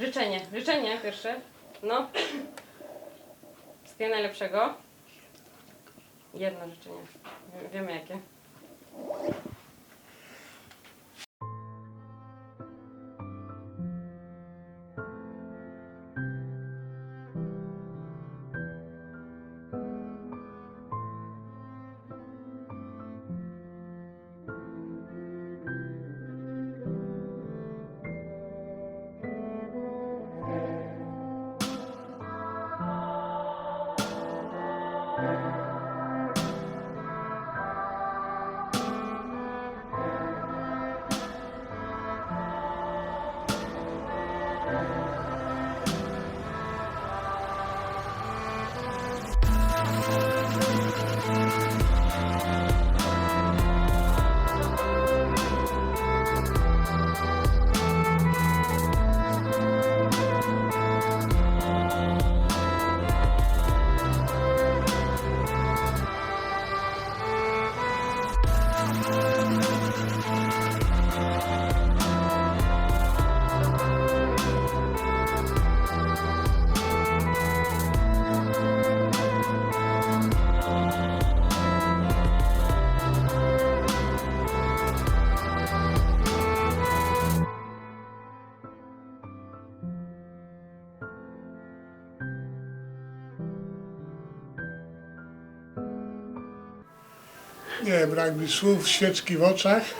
Życzenie. Życzenie pierwsze. No. Wszystkiego najlepszego. Jedno życzenie. Wie- Wiemy jakie. Nie, brak mi słów, świeczki w oczach.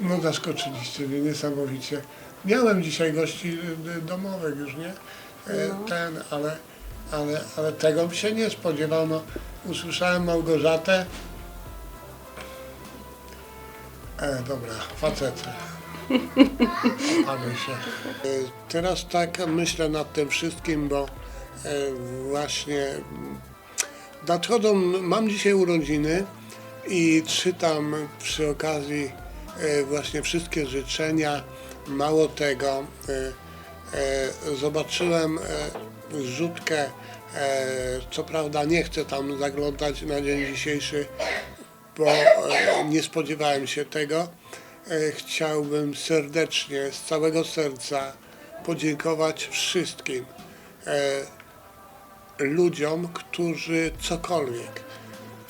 No zaskoczyliście mnie niesamowicie. Miałem dzisiaj gości y, domowych już, nie? E, Ten, ale, ale, ale tego bym się nie spodziewał. No, usłyszałem Małgorzatę. E, dobra, facety. Mamy się. E, Teraz tak myślę nad tym wszystkim, bo e, właśnie Nadchodzą, mam dzisiaj urodziny i czytam przy okazji e, właśnie wszystkie życzenia. Mało tego, e, e, zobaczyłem zrzutkę, co prawda nie chcę tam zaglądać na dzień dzisiejszy, bo nie spodziewałem się tego. Chciałbym serdecznie, z całego serca podziękować wszystkim ludziom, którzy cokolwiek,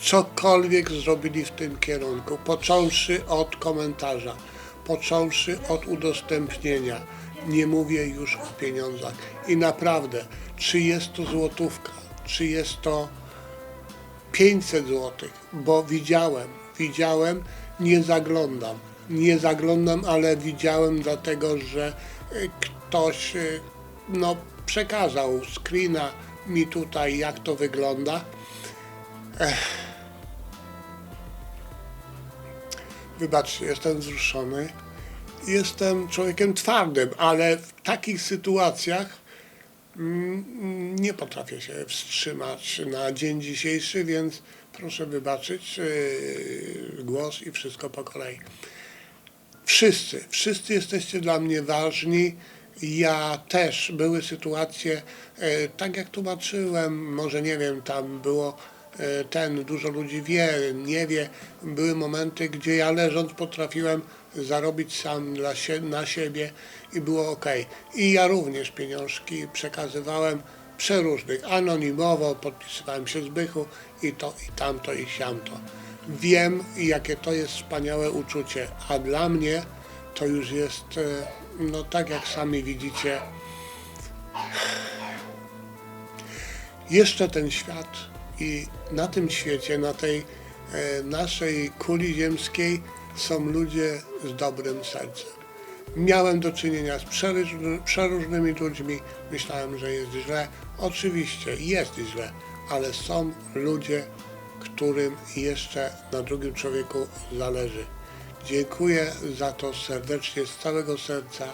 cokolwiek zrobili w tym kierunku, począwszy od komentarza, począwszy od udostępnienia. Nie mówię już o pieniądzach. I naprawdę, czy jest to złotówka, czy jest to 500 zł, bo widziałem, widziałem, nie zaglądam. Nie zaglądam, ale widziałem, dlatego że y, ktoś y, no, przekazał screena mi tutaj, jak to wygląda. Ech. Wybaczcie, jestem wzruszony. Jestem człowiekiem twardym, ale w takich sytuacjach mm, nie potrafię się wstrzymać na dzień dzisiejszy, więc proszę wybaczyć yy, głos i wszystko po kolei. Wszyscy, wszyscy jesteście dla mnie ważni. Ja też były sytuacje, e, tak jak tłumaczyłem, może nie wiem, tam było e, ten, dużo ludzi wie, nie wie, były momenty, gdzie ja leżąc potrafiłem zarobić sam dla sie, na siebie i było ok. I ja również pieniążki przekazywałem przeróżnych, anonimowo, podpisywałem się z Bychu i to, i tamto, i siamto. Wiem, jakie to jest wspaniałe uczucie, a dla mnie to już jest, e, no tak jak sami widzicie, jeszcze ten świat i na tym świecie, na tej e, naszej kuli ziemskiej są ludzie z dobrym sercem. Miałem do czynienia z przeróżny- przeróżnymi ludźmi, myślałem, że jest źle. Oczywiście jest źle, ale są ludzie, którym jeszcze na drugim człowieku zależy. Dziękuję za to serdecznie z całego serca.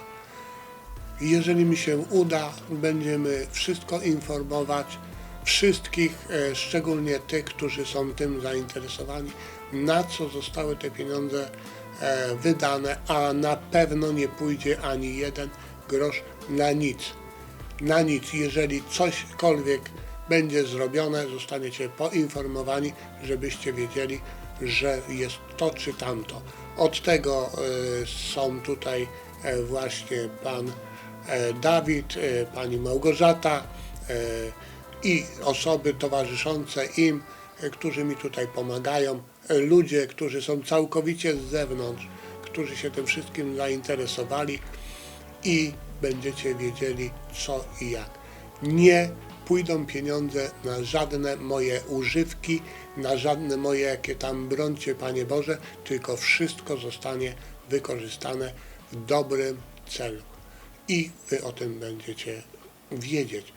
Jeżeli mi się uda, będziemy wszystko informować, wszystkich, e, szczególnie tych, którzy są tym zainteresowani, na co zostały te pieniądze e, wydane, a na pewno nie pójdzie ani jeden grosz na nic. Na nic, jeżeli cośkolwiek będzie zrobione, zostaniecie poinformowani, żebyście wiedzieli, że jest to czy tamto. Od tego e, są tutaj e, właśnie pan e, Dawid, e, pani Małgorzata i osoby towarzyszące im, którzy mi tutaj pomagają, ludzie, którzy są całkowicie z zewnątrz, którzy się tym wszystkim zainteresowali i będziecie wiedzieli co i jak. Nie pójdą pieniądze na żadne moje używki, na żadne moje jakie tam brońcie, Panie Boże, tylko wszystko zostanie wykorzystane w dobrym celu. I Wy o tym będziecie wiedzieć.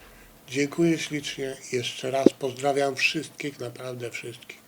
Dziękuję ślicznie. Jeszcze raz pozdrawiam wszystkich, naprawdę wszystkich.